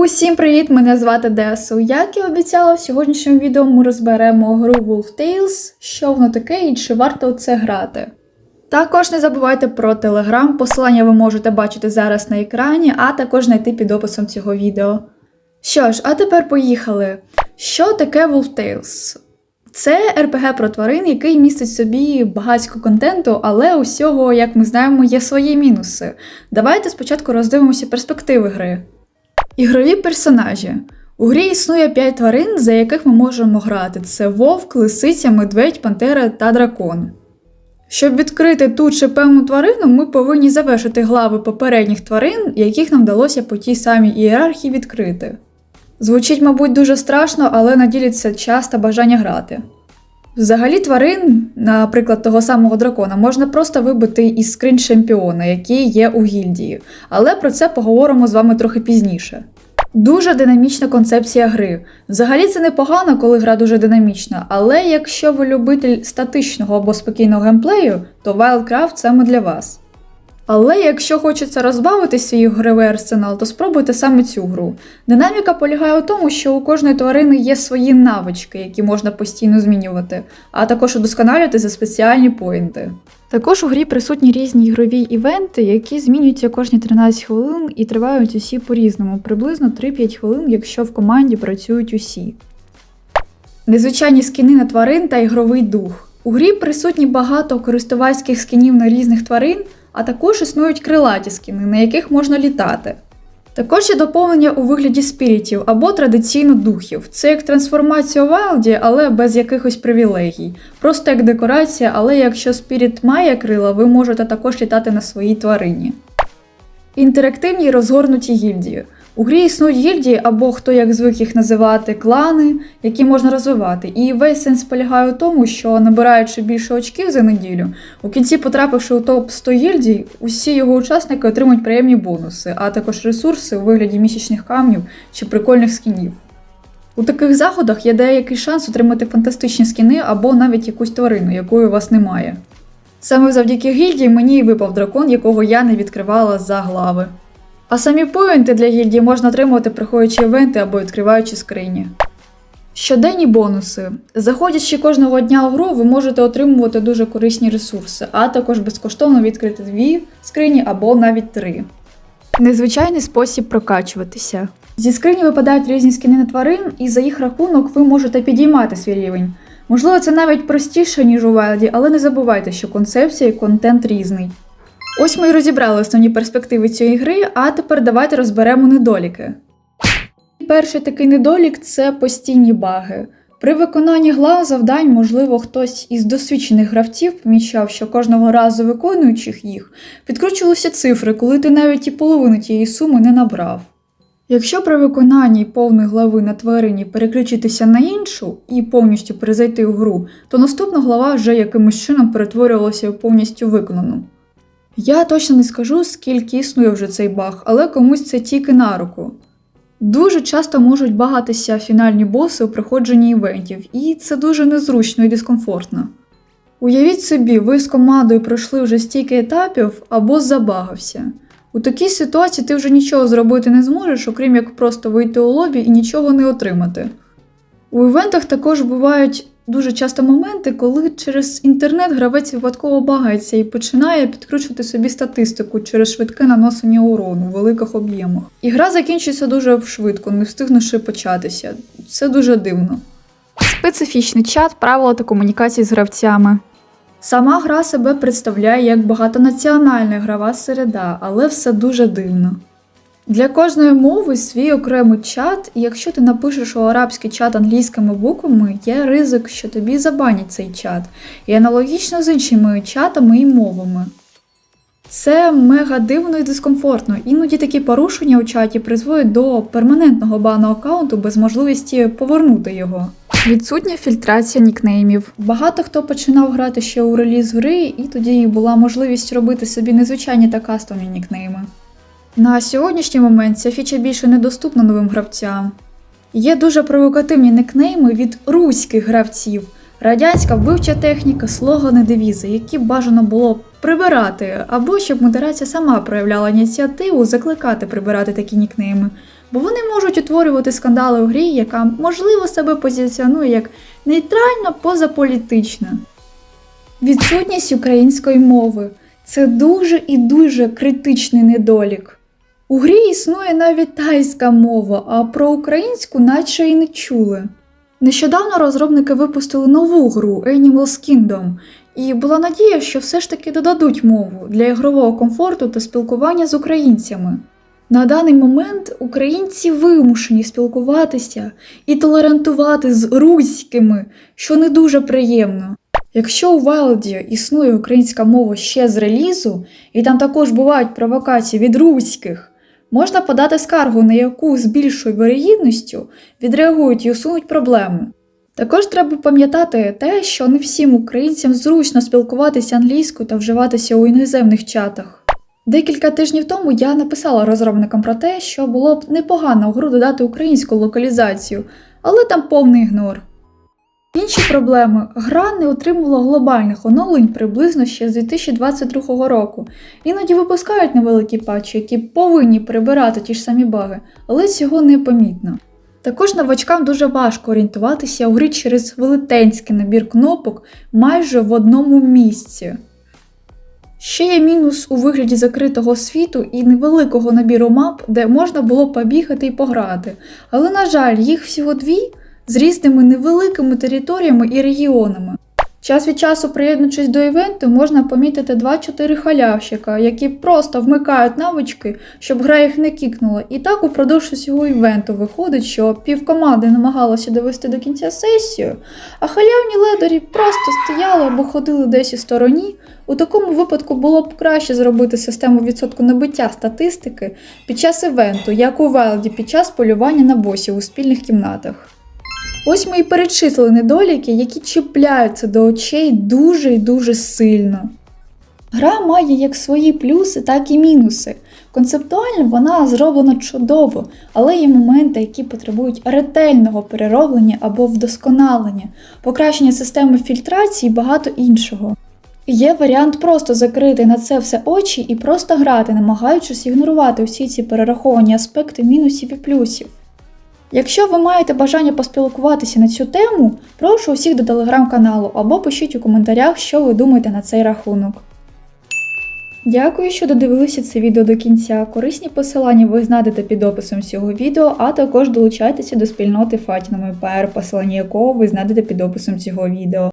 Усім привіт! Мене звати Десу. Як і обіцяла, в сьогоднішньому відео ми розберемо гру Wolf Tales, що воно таке і чи варто це грати. Також не забувайте про телеграм, посилання ви можете бачити зараз на екрані, а також знайти під описом цього відео. Що ж, а тепер поїхали. Що таке Wolf Tales? Це РПГ про тварин, який містить собі багатько контенту, але усього, як ми знаємо, є свої мінуси. Давайте спочатку роздивимося перспективи гри. Ігрові персонажі. У грі існує 5 тварин, за яких ми можемо грати: це вовк, лисиця, медведь, пантера та дракон. Щоб відкрити ту чи певну тварину, ми повинні завершити глави попередніх тварин, яких нам вдалося по тій самій ієрархії відкрити. Звучить, мабуть, дуже страшно, але на ділі час та бажання грати. Взагалі, тварин, наприклад, того самого дракона, можна просто вибити із скринь чемпіона, який є у гільдії, але про це поговоримо з вами трохи пізніше. Дуже динамічна концепція гри. Взагалі це непогано, коли гра дуже динамічна, але якщо ви любитель статичного або спокійного геймплею, то Wildcraft саме для вас. Але якщо хочеться розбавити свій ігровий арсенал, то спробуйте саме цю гру. Динаміка полягає у тому, що у кожної тварини є свої навички, які можна постійно змінювати, а також удосконалювати за спеціальні поінти. Також у грі присутні різні ігрові івенти, які змінюються кожні 13 хвилин і тривають усі по-різному, приблизно 3-5 хвилин, якщо в команді працюють усі. Незвичайні скіни на тварин та ігровий дух. У грі присутні багато користувацьких скінів на різних тварин, а також існують крилаті скіни, на яких можна літати. Також є доповнення у вигляді спірітів або традиційно духів. Це як трансформація у Вайлді, але без якихось привілегій. Просто як декорація, але якщо спіріт має крила, ви можете також літати на своїй тварині. Інтерактивні розгорнуті гільдії. У грі існують гільдії або хто як звик їх називати клани, які можна розвивати. І весь сенс полягає у тому, що набираючи більше очків за неділю, у кінці, потрапивши у топ 100 гільдій, усі його учасники отримують приємні бонуси, а також ресурси у вигляді місячних камнів чи прикольних скінів. У таких заходах є деякий шанс отримати фантастичні скіни або навіть якусь тварину, якої у вас немає. Саме завдяки гільдії мені і випав дракон, якого я не відкривала за глави. А самі поінти для гільдії можна отримувати, приходячи івенти або відкриваючи скрині. Щоденні бонуси. Заходячи кожного дня у гру, ви можете отримувати дуже корисні ресурси, а також безкоштовно відкрити дві скрині або навіть три. Незвичайний спосіб прокачуватися. Зі скрині випадають різні скини на тварин, і за їх рахунок ви можете підіймати свій рівень. Можливо, це навіть простіше, ніж у Вайлді, але не забувайте, що концепція і контент різний. Ось ми і розібрали основні перспективи цієї гри, а тепер давайте розберемо недоліки. Перший такий недолік це постійні баги. При виконанні глав завдань, можливо, хтось із досвідчених гравців помічав, що кожного разу виконуючих їх, підкручувалися цифри, коли ти навіть і половину тієї суми не набрав. Якщо при виконанні повної глави на тварині переключитися на іншу і повністю перезайти у гру, то наступна глава вже якимось чином перетворювалася в повністю виконану. Я точно не скажу, скільки існує вже цей баг, але комусь це тільки на руку. Дуже часто можуть багатися фінальні боси у проходженні івентів, і це дуже незручно і дискомфортно. Уявіть собі, ви з командою пройшли вже стільки етапів, а бос забагався. У такій ситуації ти вже нічого зробити не зможеш, окрім як просто вийти у лобі і нічого не отримати. У івентах також бувають дуже часто моменти, коли через інтернет гравець випадково багається і починає підкручувати собі статистику через швидке наносення урону у великих об'ємах. І гра закінчується дуже швидко, не встигнувши початися. Це дуже дивно. Специфічний чат, правила та комунікації з гравцями. Сама гра себе представляє як багатонаціональна грова середа, але все дуже дивно. Для кожної мови свій окремий чат, і якщо ти напишеш у арабський чат англійськими буквами, є ризик, що тобі забанять цей чат, і аналогічно з іншими чатами і мовами. Це мега дивно і дискомфортно. Іноді такі порушення у чаті призводять до перманентного бану аккаунту без можливості повернути його. Відсутня фільтрація нікнеймів. Багато хто починав грати ще у реліз гри, і тоді була можливість робити собі незвичайні та кастомні нікнейми. На сьогоднішній момент ця фіча більше недоступна новим гравцям. Є дуже провокативні никнейми від руських гравців. Радянська вбивча техніка, слогани, девізи, які бажано було прибирати, або щоб модерація сама проявляла ініціативу закликати прибирати такі нікнейми, бо вони можуть утворювати скандали у грі, яка можливо себе позиціонує як нейтрально позаполітична. Відсутність української мови це дуже і дуже критичний недолік. У грі існує навіть тайська мова, а про українську наче і не чули. Нещодавно розробники випустили нову гру Animals Kingdom, і була надія, що все ж таки додадуть мову для ігрового комфорту та спілкування з українцями. На даний момент українці вимушені спілкуватися і толерантувати з руськими, що не дуже приємно. Якщо у Вайлді існує українська мова ще з релізу, і там також бувають провокації від руських, можна подати скаргу, на яку з більшою вирогідністю відреагують і усунуть проблему. Також треба пам'ятати те, що не всім українцям зручно спілкуватися англійською та вживатися у іноземних чатах. Декілька тижнів тому я написала розробникам про те, що було б непогано у гру додати українську локалізацію, але там повний ігнор. Інші проблеми гра не отримувала глобальних оновлень приблизно ще з 2022 року. Іноді випускають невеликі патчі, які повинні прибирати ті ж самі баги, але цього не помітно. Також новачкам дуже важко орієнтуватися у грі через велетенський набір кнопок майже в одному місці. Ще є мінус у вигляді закритого світу і невеликого набіру мап, де можна було побігати і пограти, але, на жаль, їх всього дві з різними невеликими територіями і регіонами. Час від часу, приєднуючись до івенту, можна помітити 2-4 халявщика, які просто вмикають навички, щоб гра їх не кікнула. І так упродовж усього івенту виходить, що півкоманди намагалося довести до кінця сесію, а халявні ледері просто стояли або ходили десь у стороні. У такому випадку було б краще зробити систему відсотку набиття статистики під час івенту, як у Велді під час полювання на босів у спільних кімнатах. Ось ми і перечислили недоліки, які чіпляються до очей дуже і дуже сильно. Гра має як свої плюси, так і мінуси. Концептуально вона зроблена чудово, але є моменти, які потребують ретельного перероблення або вдосконалення, покращення системи фільтрації і багато іншого. Є варіант просто закрити на це все очі і просто грати, намагаючись ігнорувати усі ці перераховані аспекти мінусів і плюсів. Якщо ви маєте бажання поспілкуватися на цю тему, прошу усіх до телеграм-каналу або пишіть у коментарях, що ви думаєте на цей рахунок. Дякую, що додивилися це відео до кінця. Корисні посилання ви знайдете під описом цього відео, а також долучайтеся до спільноти Фатіна ПР, посилання якого ви знайдете під описом цього відео.